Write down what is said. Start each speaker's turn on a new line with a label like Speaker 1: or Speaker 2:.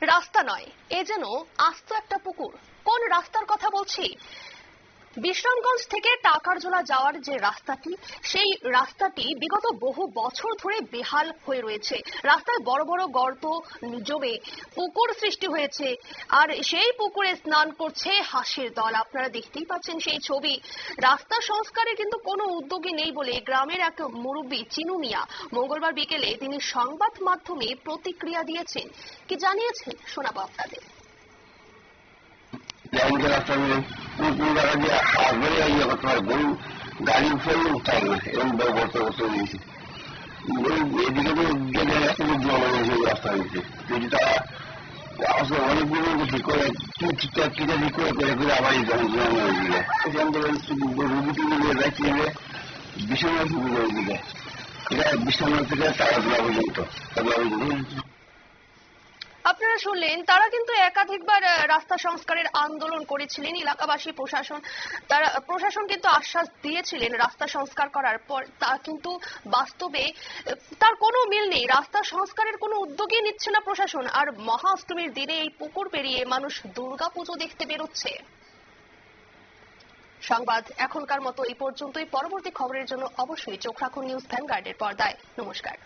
Speaker 1: রাস্তা নয়। এ যেন আস্ত একটা পুকুর। কোন রাস্তার কথা বলছি? বিশ্রামগঞ্জ থেকে টাকারজোলা যাওয়ার যে রাস্তাটি, সেই রাস্তাটি বিগত বহু বছর ধরে বেহাল হয়ে রয়েছে। রাস্তায় বড় বড় গর্ত জমে পুকুর সৃষ্টি হয়েছে। আর সেই পুকুরে স্নান করছে হাঁসের দল। আপনারা দেখতেই পাচ্ছেন সেই ছবি। রাস্তা সংস্কারে কিন্তু কোনো উদ্যোগী নেই বলে গ্রামের এক মুরব্বী চিনু মিয়া মঙ্গলবার বিকেলে তিনি সংবাদ মাধ্যমে প্রতিক্রিয়া দিয়েছেন। কি জানিয়েছেন? শোনাবো আপনাদের।
Speaker 2: পুকুর জায়গা দিয়ে আসবে ইয়ে করতে গরু গাড়ি ফেললে হবে না এরকম বড় গর্ত করতে দিয়েছি এদিকে তো গেলে দিয়ে জল হয়েছে রাস্তা হয়েছে যদি তারা আসলে অনেকগুলো ঠিক করে ঠিকঠাক কিনে ঠিক করে করে করে আবার এই জল হয়ে দিলে এখান থেকে রুগী টুগি রাখি এলে বিছানা শুরু করে দিলে এটা বিছানা থেকে তারা পর্যন্ত তারপর
Speaker 1: আপনারা শুনলেন, তারা কিন্তু একাধিকবার রাস্তা সংস্কারের আন্দোলন করেছিলেন, এলাকাবাসী, প্রশাসন। তারা, প্রশাসন কিন্তু আশ্বাস দিয়েছিলেন রাস্তা সংস্কার করার পর। তা কিন্তু বাস্তবে, তার কোনো মিল নেই। রাস্তা সংস্কারের কোনো উদ্যোগই নিচ্ছে না প্রশাসন। আর মহা অষ্টমীর দিনে এই পুকুর পেরিয়ে মানুষ দুর্গাপুজো দেখতে বেরোচ্ছে। সংবাদ এখনকার মতো এই পর্যন্তই। পরবর্তী খবরের জন্য অবশ্যই চোখ রাখুন নিউজ ভ্যানগার্ডের পর্দায়। নমস্কার।